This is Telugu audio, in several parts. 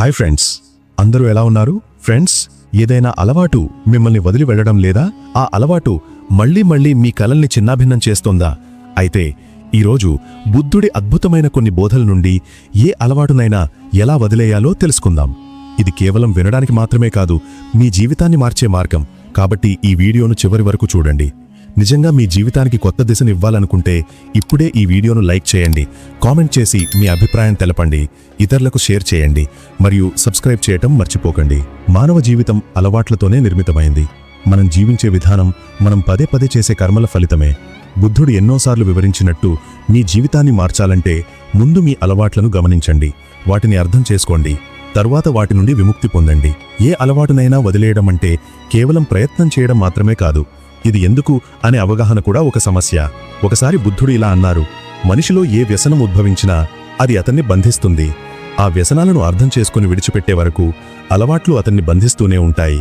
హాయ్ ఫ్రెండ్స్ అందరూ ఎలా ఉన్నారు? ఫ్రెండ్స్ ఏదైనా అలవాటు మిమ్మల్ని వదిలి వెళ్ళడం లేదా? ఆ అలవాటు మళ్ళీ మళ్ళీ మీ కలల్ని చిన్నాభిన్నం చేస్తోందా? అయితే ఈరోజు బుద్ధుడి అద్భుతమైన కొన్ని బోధల నుండి ఏ అలవాటునైనా ఎలా వదిలేయాలో తెలుసుకుందాం. ఇది కేవలం వినడానికి మాత్రమే కాదు మీ జీవితాన్ని మార్చే మార్గం. కాబట్టి ఈ వీడియోను చివరి వరకు చూడండి. నిజంగా మీ జీవితానికి కొత్త దిశను ఇవ్వాలనుకుంటే ఇప్పుడే ఈ వీడియోను లైక్ చేయండి కామెంట్ చేసి మీ అభిప్రాయం తెలపండి ఇతరులకు షేర్ చేయండి మరియు సబ్స్క్రైబ్ చేయటం మర్చిపోకండి. మానవ జీవితం అలవాట్లతోనే నిర్మితమైంది. మనం జీవించే విధానం మనం పదే పదే చేసే కర్మల ఫలితమే. బుద్ధుడు ఎన్నోసార్లు వివరించినట్టు మీ జీవితాన్ని మార్చాలంటే ముందు మీ అలవాట్లను గమనించండి వాటిని అర్థం చేసుకోండి తరువాత వాటి నుండి విముక్తి పొందండి. ఏ అలవాటునైనా వదిలేయడం అంటే కేవలం ప్రయత్నం చేయడం మాత్రమే కాదు. ఇది ఎందుకు అనే అవగాహన కూడా ఒక సమస్య. ఒకసారి బుద్ధుడు ఇలా అన్నారు మనిషిలో ఏ వ్యసనం ఉద్భవించినా అది అతన్ని బంధిస్తుంది. ఆ వ్యసనాలను అర్థం చేసుకుని విడిచిపెట్టే వరకు అలవాట్లు అతన్ని బంధిస్తూనే ఉంటాయి.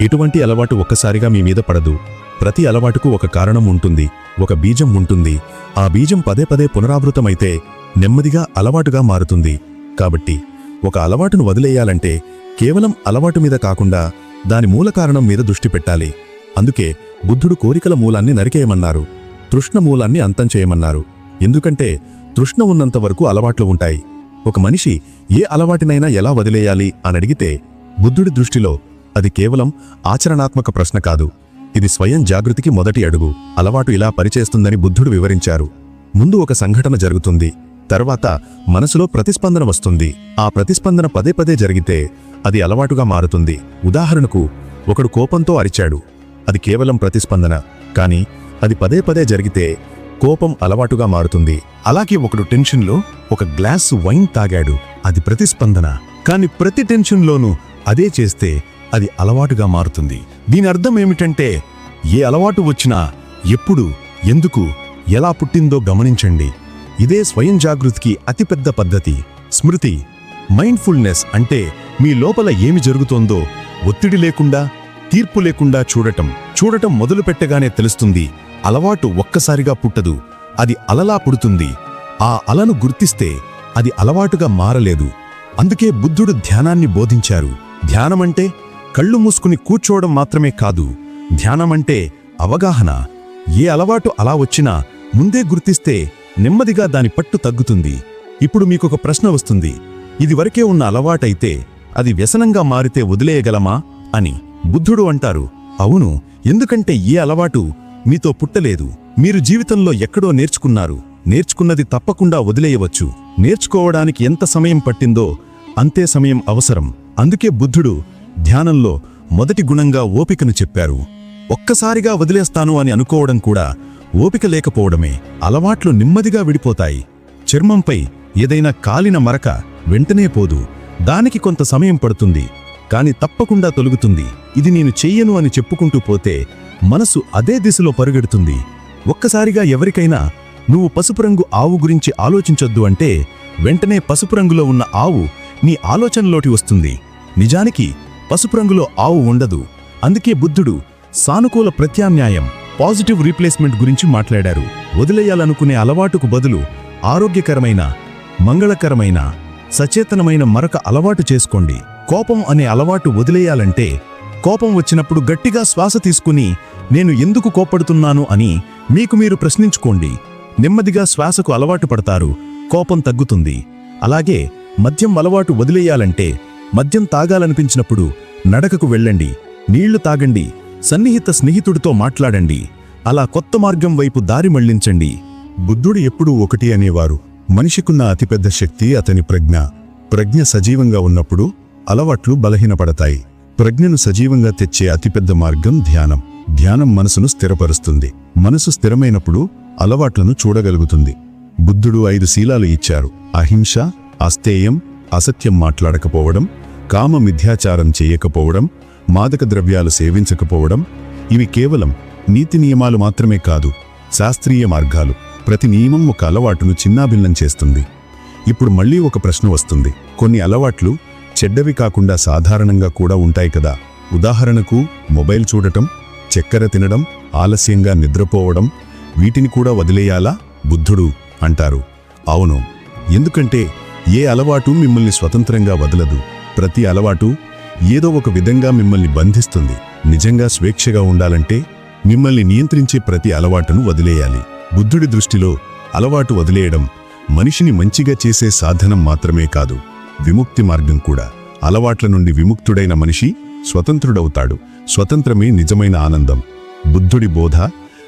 ఎటువంటి అలవాటు ఒక్కసారిగా మీ మీద పడదు. ప్రతి అలవాటుకు ఒక కారణం ఉంటుంది ఒక బీజం ఉంటుంది. ఆ బీజం పదే పదే పునరావృతమైతే నెమ్మదిగా అలవాటుగా మారుతుంది. కాబట్టి ఒక అలవాటును వదిలేయాలంటే కేవలం అలవాటు మీద కాకుండా దాని మూల కారణం మీద దృష్టి పెట్టాలి. అందుకే బుద్ధుడు కోరికల మూలాన్ని నరికేయమన్నారు. తృష్ణ మూలాన్ని అంతం చేయమన్నారు. ఎందుకంటే తృష్ణ ఉన్నంత వరకు అలవాట్లు ఉంటాయి. ఒక మనిషి ఏ అలవాటినైనా ఎలా వదిలేయాలి అని అడిగితే బుద్ధుడి దృష్టిలో అది కేవలం ఆచరణాత్మక ప్రశ్న కాదు. ఇది స్వయం జాగృతికి మొదటి అడుగు. అలవాటు ఇలా పరిచేస్తుందని బుద్ధుడు వివరించారు. ముందు ఒక సంఘటన జరుగుతుంది. తర్వాత మనసులో ప్రతిస్పందన వస్తుంది. ఆ ప్రతిస్పందన పదే పదే జరిగితే అది అలవాటుగా మారుతుంది. ఉదాహరణకు ఒకడు కోపంతో అరిచాడు. అది కేవలం ప్రతిస్పందన కాని అది పదే పదే జరిగితే కోపం అలవాటుగా మారుతుంది. అలాగే ఒకడు టెన్షన్లో ఒక గ్లాసు వైన్ తాగాడు. అది ప్రతిస్పందన కాని ప్రతి టెన్షన్లోనూ అదే చేస్తే అది అలవాటుగా మారుతుంది. దీని అర్థం ఏమిటంటే ఏ అలవాటు వచ్చినా ఎప్పుడు ఎందుకు ఎలా పుట్టిందో గమనించండి. ఇదే స్వయం జాగృతికి అతిపెద్ద పద్ధతి. స్మృతి మైండ్ఫుల్నెస్ అంటే మీ లోపల ఏమి జరుగుతోందో ఒత్తిడి లేకుండా తీర్పు లేకుండా చూడటం చూడటం మొదలు పెట్టగానే తెలుస్తుంది అలవాటు ఒక్కసారిగా పుట్టదు అది అలలా పుడుతుంది. ఆ అలను గుర్తిస్తే అది అలవాటుగా మారలేదు. అందుకే బుద్ధుడు ధ్యానాన్ని బోధించారు. ధ్యానమంటే కళ్ళు మూసుకుని కూర్చోవడం మాత్రమే కాదు ధ్యానమంటే అవగాహన. ఏ అలవాటు అలా వచ్చినా ముందే గుర్తిస్తే నెమ్మదిగా దాని పట్టు తగ్గుతుంది. ఇప్పుడు మీకొక ప్రశ్న వస్తుంది. ఇదివరకే ఉన్న అలవాటైతే అది వ్యసనంగా మారితే వదిలేయగలమా అని. బుద్ధుడు అంటారు అవును ఎందుకంటే ఏ అలవాటు మీతో పుట్టలేదు. మీరు జీవితంలో ఎక్కడో నేర్చుకున్నారు. నేర్చుకున్నది తప్పకుండా వదిలేయవచ్చు. నేర్చుకోవడానికి ఎంత సమయం పట్టిందో అంతే సమయం అవసరం. అందుకే బుద్ధుడు ధ్యానంలో మొదటి గుణంగా ఓపికను చెప్పారు. ఒక్కసారిగా వదిలేస్తాను అని అనుకోవడం కూడా ఓపిక లేకపోవడమే. అలవాట్లు నెమ్మదిగా విడిపోతాయి. చర్మంపై ఏదైనా కాలిన మరక వెంటనే పోదు. దానికి కొంత సమయం పడుతుంది. కాని తప్పకుండా తొలుగుతుంది. ఇది నేను చెయ్యను అని చెప్పుకుంటూ పోతే మనసు అదే దిశలో పరుగెడుతుంది. ఒక్కసారిగా ఎవరికైనా నువ్వు పసుపు రంగు ఆవు గురించి ఆలోచించొద్దు అంటే వెంటనే పసుపు రంగులో ఉన్న ఆవు నీ ఆలోచనలోటి వస్తుంది. నిజానికి పసుపు రంగులో ఆవు ఉండదు. అందుకే బుద్ధుడు సానుకూల ప్రత్యామ్నాయం పాజిటివ్ రీప్లేస్మెంట్ గురించి మాట్లాడారు. వదిలేయాలనుకునే అలవాటుకు బదులు ఆరోగ్యకరమైన మంగళకరమైన సచేతనమైన మరొక అలవాటు చేసుకోండి. కోపం అనే అలవాటు వదిలేయాలంటే కోపం వచ్చినప్పుడు గట్టిగా శ్వాస తీసుకుని నేను ఎందుకు కోప్పడుతున్నాను అని మీకు మీరు ప్రశ్నించుకోండి. నెమ్మదిగా శ్వాసకు అలవాటు పడతారు. కోపం తగ్గుతుంది. అలాగే మద్యం అలవాటు వదిలేయాలంటే మద్యం తాగాలనిపించినప్పుడు నడకకు వెళ్ళండి. నీళ్ళు తాగండి. సన్నిహిత స్నేహితుడితో మాట్లాడండి. అలా కొత్త మార్గం వైపు దారి మళ్ళించండి. బుద్ధుడు ఎప్పుడూ ఒకటి అనేవారు. మనిషికున్న అతిపెద్ద శక్తి అతని ప్రజ్ఞ. ప్రజ్ఞ సజీవంగా ఉన్నప్పుడు అలవాట్లు బలహీనపడతాయి. ప్రజ్ఞను సజీవంగా తెచ్చే అతిపెద్ద మార్గం ధ్యానం. ధ్యానం మనసును స్థిరపరుస్తుంది. మనసు స్థిరమైనప్పుడు అలవాట్లను చూడగలుగుతుంది. బుద్ధుడు ఐదు శీలాలు ఇచ్చారు. అహింస అస్తేయం అసత్యం మాట్లాడకపోవడం కామ మిథ్యాచారం చేయకపోవడం మాదక ద్రవ్యాలు సేవించకపోవడం ఇవి కేవలం నీతి నియమాలు మాత్రమే కాదు శాస్త్రీయ మార్గాలు. ప్రతి నియమం ఒక అలవాటును చిన్నాభిన్నం చేస్తుంది. ఇప్పుడు మళ్ళీ ఒక ప్రశ్న వస్తుంది. కొన్ని అలవాట్లు చెడ్డవి కాకుండా సాధారణంగా కూడా ఉంటాయి కదా. ఉదాహరణకు మొబైల్ చూడటం చక్కెర తినడం ఆలస్యంగా నిద్రపోవడం వీటిని కూడా వదిలేయాలా? బుద్ధుడు అంటారు. అవును. ఎందుకంటే ఏ అలవాటు మిమ్మల్ని స్వతంత్రంగా వదలదు. ప్రతి అలవాటు ఏదో ఒక విధంగా మిమ్మల్ని బంధిస్తుంది. నిజంగా స్వేచ్ఛగా ఉండాలంటే మిమ్మల్ని నియంత్రించే ప్రతి అలవాటును వదిలేయాలి. బుద్ధుడి దృష్టిలో అలవాటు వదిలేయడం మనిషిని మంచిగా చేసే సాధనం మాత్రమే కాదు. విముక్తి మార్గం కూడా. అలవాట్ల నుండి విముక్తుడైన మనిషి స్వతంత్రుడవుతాడు. స్వతంత్రమే నిజమైన ఆనందం. బుద్ధుడి బోధ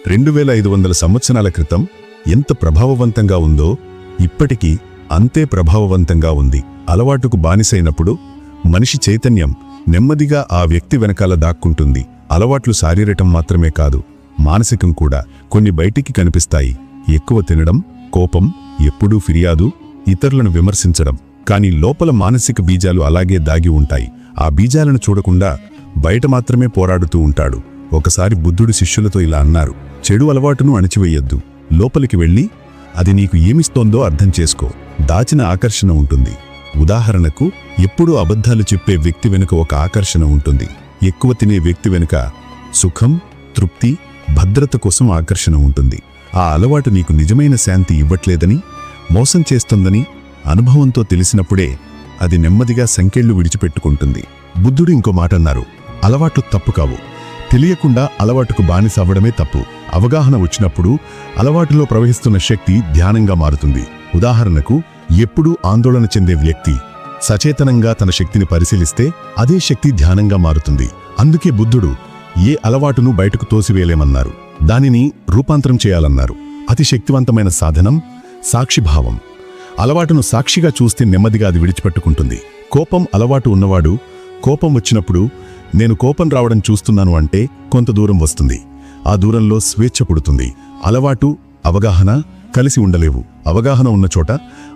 రెండు వేల ఐదు వందల సంవత్సరాల క్రితం ఎంత ప్రభావవంతంగా ఉందో ఇప్పటికీ అంతే ప్రభావవంతంగా ఉంది. అలవాటుకు బానిసైనప్పుడు మనిషి చైతన్యం నెమ్మదిగా ఆ వ్యక్తి వెనకాల దాక్కుంటుంది. అలవాట్లు శారీరకం మాత్రమే కాదు మానసికం కూడా కొన్ని బయటికి కనిపిస్తాయి. ఎక్కువ తినడం కోపం ఎప్పుడూ ఫిర్యాదు ఇతరులను విమర్శించడం. కానీ లోపల మానసిక బీజాలు అలాగే దాగి ఉంటాయి. ఆ బీజాలను చూడకుండా బయట మాత్రమే పోరాడుతూ ఉంటాడు. ఒకసారి బుద్ధుడు శిష్యులతో ఇలా అన్నారు చెడు అలవాటును అణిచివేయొద్దు. లోపలికి వెళ్ళి అది నీకు ఏమిస్తోందో అర్థం చేసుకో. దాచిన ఆకర్షణ ఉంటుంది. ఉదాహరణకు ఎప్పుడూ అబద్ధాలు చెప్పే వ్యక్తి వెనుక ఒక ఆకర్షణ ఉంటుంది. ఎక్కువ తినే వ్యక్తి వెనుక సుఖం తృప్తి భద్రత కోసం ఆకర్షణ ఉంటుంది. ఆ అలవాటు నీకు నిజమైన శాంతి ఇవ్వట్లేదని మోసం చేస్తుందని అనుభవంతో తెలిసినప్పుడే అది నెమ్మదిగా సంకెళ్ళు విడిచిపెట్టుకుంటుంది. బుద్ధుడు ఇంకో మాట అన్నారు అలవాట్లు తప్పు కావు. తెలియకుండా అలవాటుకు బానిస అవ్వడమే తప్పు. అవగాహన వచ్చినప్పుడు అలవాటులో ప్రవహిస్తున్న శక్తి ధ్యానంగా మారుతుంది. ఉదాహరణకు ఎప్పుడూ ఆందోళన చెందే వ్యక్తి సచేతనంగా తన శక్తిని పరిశీలిస్తే అదే శక్తి ధ్యానంగా మారుతుంది. అందుకే బుద్ధుడు ఏ అలవాటును బయటకు తోసివేయలేమన్నారు. దానిని రూపాంతరం చేయాలన్నారు. అతి శక్తివంతమైన సాధనం సాక్షిభావం. అలవాటును సాక్షిగా చూస్తే నెమ్మదిగా అది విడిచిపెట్టుకుంటుంది. కోపం అలవాటు ఉన్నవాడు కోపం వచ్చినప్పుడు నేను కోపం రావడం చూస్తున్నాను అంటే కొంత దూరం వస్తుంది. ఆ దూరంలో స్వేచ్ఛ పుడుతుంది. అలవాటు అవగాహన కలిసి ఉండలేవు. అవగాహన ఉన్న చోట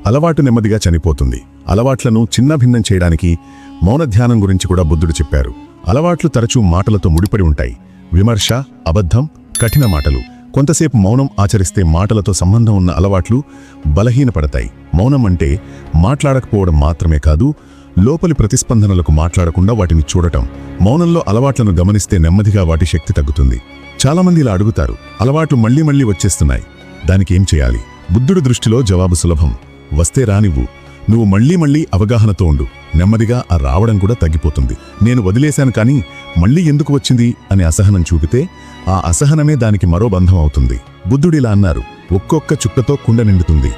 అలవాటు నెమ్మదిగా చనిపోతుంది. అలవాట్లను చిన్నభిన్నం చేయడానికి మౌన ధ్యానం గురించి కూడా బుద్ధుడు చెప్పారు. అలవాట్లు తరచూ మాటలతో ముడిపడి ఉంటాయి. విమర్శ అబద్ధం కఠిన మాటలు. కొంతసేపు మౌనం ఆచరిస్తే మాటలతో సంబంధం ఉన్న అలవాట్లు బలహీనపడతాయి. మౌనం అంటే మాట్లాడకపోవడం మాత్రమే కాదు లోపలి ప్రతిస్పందనలకు మాట్లాడకుండా వాటిని చూడటం. మౌనంలో అలవాట్లను గమనిస్తే నెమ్మదిగా వాటి శక్తి తగ్గుతుంది. చాలామంది ఇలా అడుగుతారు అలవాట్లు మళ్ళీ మళ్ళీ వచ్చేస్తున్నాయి. దానికి ఏం చేయాలి? బుద్ధుడి దృష్టిలో జవాబు సులభం. వస్తే రానివ్వు. నువ్వు మళ్ళీ మళ్ళీ అవగాహనతో ఉండు. నెమ్మదిగా ఆ రావడం కూడా తగ్గిపోతుంది. నేను వదిలేశాను కానీ మళ్ళీ ఎందుకు వచ్చింది? అని అసహనం చూపితే ఆ అసహనమే దానికి మరో బంధం అవుతుంది. బుద్ధుడిలా అన్నారు. ఒక్కొక్క చుక్కతో కుండ నిండుతుంది.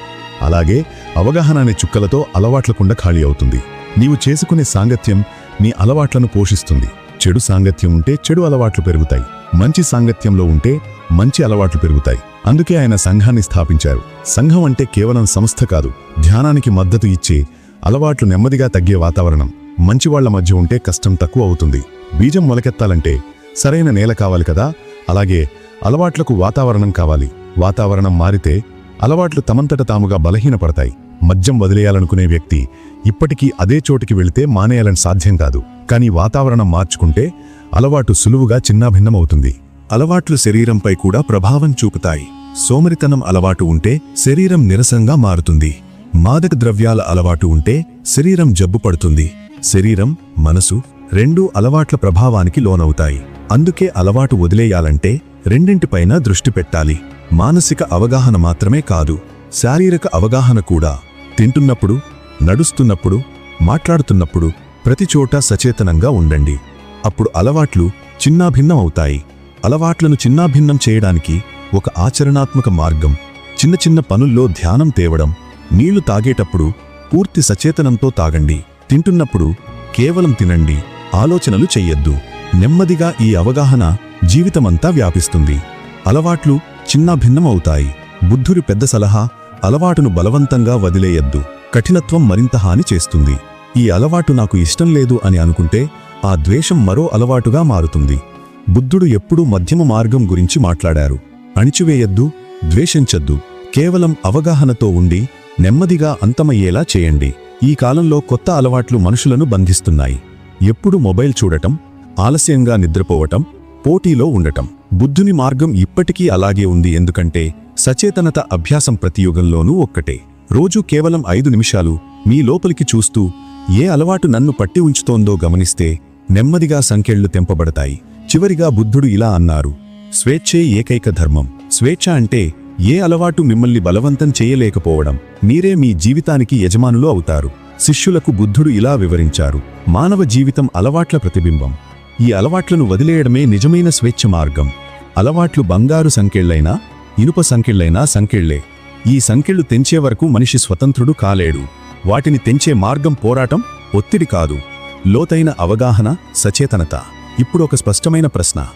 అలాగే అవగాహన అనే చుక్కలతో అలవాట్ల కుండ ఖాళీ అవుతుంది. నీవు చేసుకునే సాంగత్యం నీ అలవాట్లను పోషిస్తుంది. చెడు సాంగత్యం ఉంటే చెడు అలవాట్లు పెరుగుతాయి. మంచి సాంగత్యంలో ఉంటే మంచి అలవాట్లు పెరుగుతాయి. అందుకే ఆయన సంఘాన్ని స్థాపించారు. సంఘం అంటే కేవలం సంస్థ కాదు. ధ్యానానికి మద్దతు ఇచ్చే అలవాట్లు నెమ్మదిగా తగ్గే వాతావరణం. మంచివాళ్ళ మధ్య ఉంటే కష్టం తక్కువ అవుతుంది. బీజం మొలకెత్తాలంటే సరైన నేల కావాలి కదా. అలాగే అలవాట్లకు వాతావరణం కావాలి. వాతావరణం మారితే అలవాట్లు తమంతట తాముగా బలహీనపడతాయి. మద్యం వదిలేయాలనుకునే వ్యక్తి ఇప్పటికీ అదే చోటికి వెళితే మానేయాలని సాధ్యం కాదు. కానీ వాతావరణం మార్చుకుంటే అలవాటు సులువుగా చిన్నాభిన్నమవుతుంది. అలవాట్లు శరీరంపై కూడా ప్రభావం చూపుతాయి. సోమరితనం అలవాటు ఉంటే శరీరం నిరసంగా మారుతుంది. మాదక ద్రవ్యాల అలవాటు ఉంటే శరీరం జబ్బు పడుతుంది. శరీరం మనసు రెండూ అలవాట్ల ప్రభావానికి లోనవుతాయి. అందుకే అలవాటు వదిలేయాలంటే రెండింటిపైన దృష్టి పెట్టాలి. మానసిక అవగాహన మాత్రమే కాదు శారీరక అవగాహన కూడా. తింటున్నప్పుడు నడుస్తున్నప్పుడు మాట్లాడుతున్నప్పుడు ప్రతిచోటా సచేతనంగా ఉండండి. అప్పుడు అలవాట్లు చిన్నాభిన్నం అవుతాయి అలవాట్లను చిన్నాభిన్నం చేయడానికి ఒక ఆచరణాత్మక మార్గం చిన్న చిన్న పనుల్లో ధ్యానం తేవడం నీళ్ళు తాగేటప్పుడు పూర్తి సచేతనంతో తాగండి. తింటున్నప్పుడు కేవలం తినండి ఆలోచనలు చెయ్యొద్దు. నెమ్మదిగా ఈ అవగాహన జీవితమంతా వ్యాపిస్తుంది. అలవాట్లు చిన్న భిన్నమవుతాయి. బుద్ధుడి పెద్ద సలహా అలవాటును బలవంతంగా వదిలేయద్దు. కఠినత్వం మరింత హాని చేస్తుంది. ఈ అలవాటు నాకు ఇష్టం లేదు అని అనుకుంటే ఆ ద్వేషం మరో అలవాటుగా మారుతుంది. బుద్ధుడు ఎప్పుడూ మధ్యమ మార్గం గురించి మాట్లాడారు. అణిచివేయద్దు ద్వేషించద్దు. కేవలం అవగాహనతో ఉండి నెమ్మదిగా అంతమయ్యేలా చేయండి. ఈ కాలంలో కొత్త అలవాట్లు మనుషులను బంధిస్తున్నాయి. ఎప్పుడు మొబైల్ చూడటం ఆలస్యంగా నిద్రపోవటం పోటీలో ఉండటం. బుద్ధుని మార్గం ఇప్పటికీ అలాగే ఉంది ఎందుకంటే సచేతనత అభ్యాసం ప్రతియుగంలోనూ ఒక్కటే. రోజూ కేవలం ఐదు నిమిషాలు మీ లోపలికి చూస్తూ ఏ అలవాటు నన్ను పట్టి ఉంచుతోందో గమనిస్తే నెమ్మదిగా సంఖ్యళ్ళు తెంపబడతాయి. చివరిగా బుద్ధుడు ఇలా అన్నారు స్వేచ్ఛే ఏకైక ధర్మం. స్వేచ్ఛ అంటే ఏ అలవాటు మిమ్మల్ని బలవంతం చేయలేకపోవడం. మీరే మీ జీవితానికి యజమానులు అవుతారు. శిష్యులకు బుద్ధుడు ఇలా వివరించారు మానవ జీవితం అలవాట్ల ప్రతిబింబం. ఈ అలవాట్లను వదిలేయడమే నిజమైన స్వేచ్ఛ మార్గం. అలవాట్లు బంగారు సంకెళ్ళైనా ఇనుప సంకెళ్ళైనా సంకెళ్ళే ఈ సంకెళ్ళు తెంచే వరకు మనిషి స్వతంత్రుడు కాలేడు. వాటిని తెంచే మార్గం పోరాటం ఒత్తిడి కాదు. లోతైన అవగాహన సచేతనత. ఇప్పుడు ఒక స్పష్టమైన ప్రశ్న.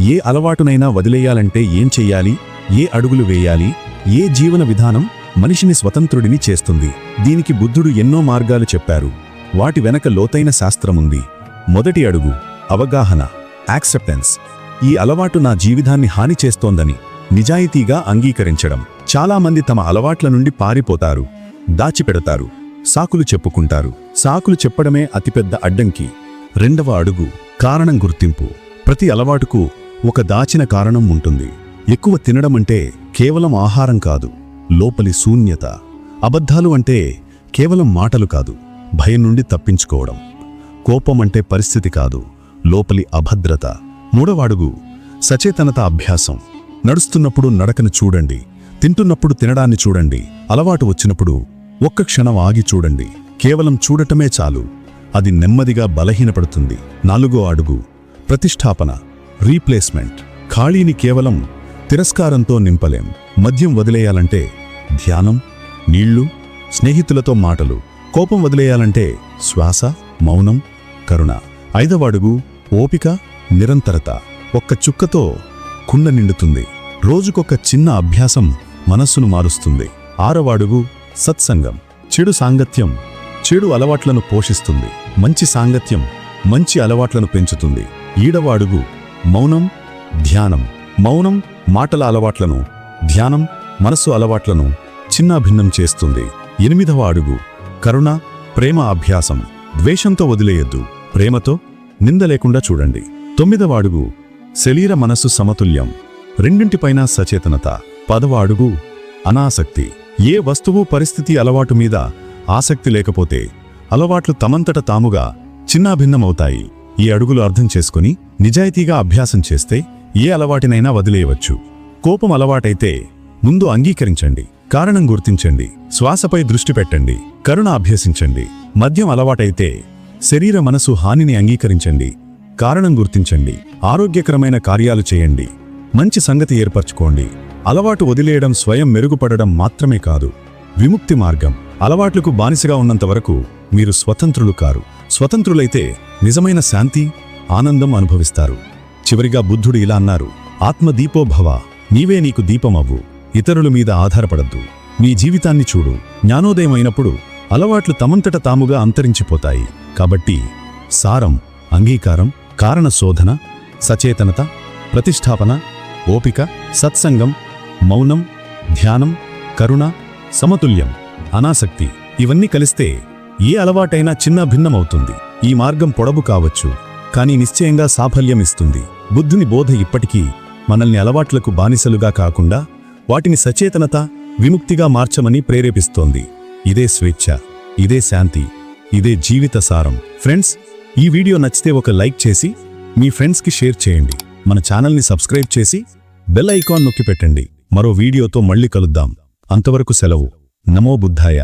ఏ అలవాటునైనా వదిలేయాలంటే ఏం చెయ్యాలి? ఏ అడుగులు వేయాలి? ఏ జీవన విధానం మనిషిని స్వతంత్రుడిని చేస్తుంది? దీనికి బుద్ధుడు ఎన్నో మార్గాలు చెప్పారు. వాటి వెనక లోతైన శాస్త్రముంది. మొదటి అడుగు అవగాహన యాక్సెప్టెన్స్ ఈ అలవాటు నా జీవితాన్ని హాని చేస్తోందని నిజాయితీగా అంగీకరించడం. చాలామంది తమ అలవాట్ల నుండి పారిపోతారు దాచిపెడతారు సాకులు చెప్పుకుంటారు. సాకులు చెప్పడమే అతిపెద్ద అడ్డంకి. రెండవ అడుగు కారణం గుర్తింపు. ప్రతి అలవాటుకు ఒక దాచిన కారణం ఉంటుంది. ఎక్కువ తినడం అంటే కేవలం ఆహారం కాదు లోపలి శూన్యత. అబద్ధాలు అంటే కేవలం మాటలు కాదు భయం నుండి తప్పించుకోవడం. కోపం అంటే పరిస్థితి కాదు లోపలి అభద్రత. మూడవ అడుగు సచేతనత అభ్యాసం. నడుస్తున్నప్పుడు నడకను చూడండి. తింటున్నప్పుడు తినడాన్ని చూడండి. అలవాటు వచ్చినప్పుడు ఒక్క క్షణం ఆగి చూడండి. కేవలం చూడటమే చాలు. అది నెమ్మదిగా బలహీనపడుతుంది. నాలుగో అడుగు ప్రతిష్టాపన రీప్లేస్మెంట్. ఖాళీని కేవలం తిరస్కారంతో నింపలేం. మద్యం వదిలేయాలంటే ధ్యానం నీళ్ళు స్నేహితులతో మాటలు. కోపం వదిలేయాలంటే శ్వాస మౌనం కరుణ. ఐదవ అడుగు ఓపిక నిరంతరత. ఒక్క చుక్కతో కుండ నిండుతుంది. రోజుకొక చిన్న అభ్యాసం మనస్సును మారుస్తుంది. ఆరవ అడుగు సత్సంగం. చెడు సాంగత్యం చెడు అలవాట్లను పోషిస్తుంది. మంచి సాంగత్యం మంచి అలవాట్లను పెంచుతుంది. ఈడవ అడుగు మౌనం ధ్యానం. మౌనం మాటల అలవాట్లను ధ్యానం మనస్సు అలవాట్లను చిన్నాభిన్నం చేస్తుంది. ఎనిమిదవ అడుగు కరుణ ప్రేమ అభ్యాసం. ద్వేషంతో వదిలేయొద్దు. ప్రేమతో నింద లేకుండా చూడండి. తొమ్మిదవ అడుగు శరీర మనస్సు సమతుల్యం. రెండింటిపైన సచేతనత. పదవ అడుగు అనాసక్తి. ఏ వస్తువు పరిస్థితి అలవాటు మీద ఆసక్తి లేకపోతే అలవాట్లు తమంతట తాముగా చిన్నాభిన్నమవుతాయి. ఈ అడుగులు అర్థం చేసుకుని నిజాయితీగా అభ్యాసం చేస్తే ఏ అలవాటినైనా వదిలేయవచ్చు. కోపం అలవాటైతే ముందు అంగీకరించండి. కారణం గుర్తించండి. శ్వాసపై దృష్టి పెట్టండి. కరుణ అభ్యసించండి. మద్యం అలవాటైతే శరీర మనసు హానిని అంగీకరించండి. కారణం గుర్తించండి. ఆరోగ్యకరమైన కార్యాలు చేయండి. మంచి సంగతి ఏర్పరచుకోండి. అలవాటు వదిలేయడం స్వయం మెరుగుపడడం మాత్రమే కాదు. విముక్తి మార్గం. అలవాట్లకు బానిసగా ఉన్నంత వరకు మీరు స్వతంత్రులు కారు. స్వతంత్రులైతే నిజమైన శాంతి ఆనందం అనుభవిస్తారు. చివరిగా బుద్ధుడు ఇలా అన్నారు ఆత్మదీపోభవ. నీవే నీకు దీపమవ్వు. ఇతరుల మీద ఆధారపడద్దు. నీ జీవితాన్ని చూడు. జ్ఞానోదయం అయినప్పుడు అలవాట్లు తమంతట తాముగా అంతరించిపోతాయి. కాబట్టి సారం అంగీకారం కారణ శోధన సచేతనత ప్రతిష్టాపన ఓపిక సత్సంగం మౌనం ధ్యానం కరుణ సమతుల్యం అనాసక్తి ఇవన్నీ కలిస్తే ఏ అలవాటైనా చిన్న భిన్నమవుతుంది. ఈ మార్గం పొడవు కావచ్చు కానీ నిశ్చయంగా సాఫల్యం ఇస్తుంది బుద్ధుని బోధ ఇప్పటికీ మనల్ని అలవాట్లకు బానిసలుగా కాకుండా వాటిని సచేతనత విముక్తిగా మార్చమని ప్రేరేపిస్తోంది. ఇదే స్వేచ్ఛ ఇదే శాంతి. ఇదే జీవిత సారం. ఫ్రెండ్స్ ఈ వీడియో నచ్చితే ఒక లైక్ చేసి మీ ఫ్రెండ్స్కి షేర్ చేయండి. మన ఛానల్ని సబ్స్క్రైబ్ చేసి బెల్ ఐకాన్ నొక్కి పెట్టండి. మరో వీడియోతో మళ్ళీ కలుద్దాం. అంతవరకు సెలవు. నమో బుద్ధాయ.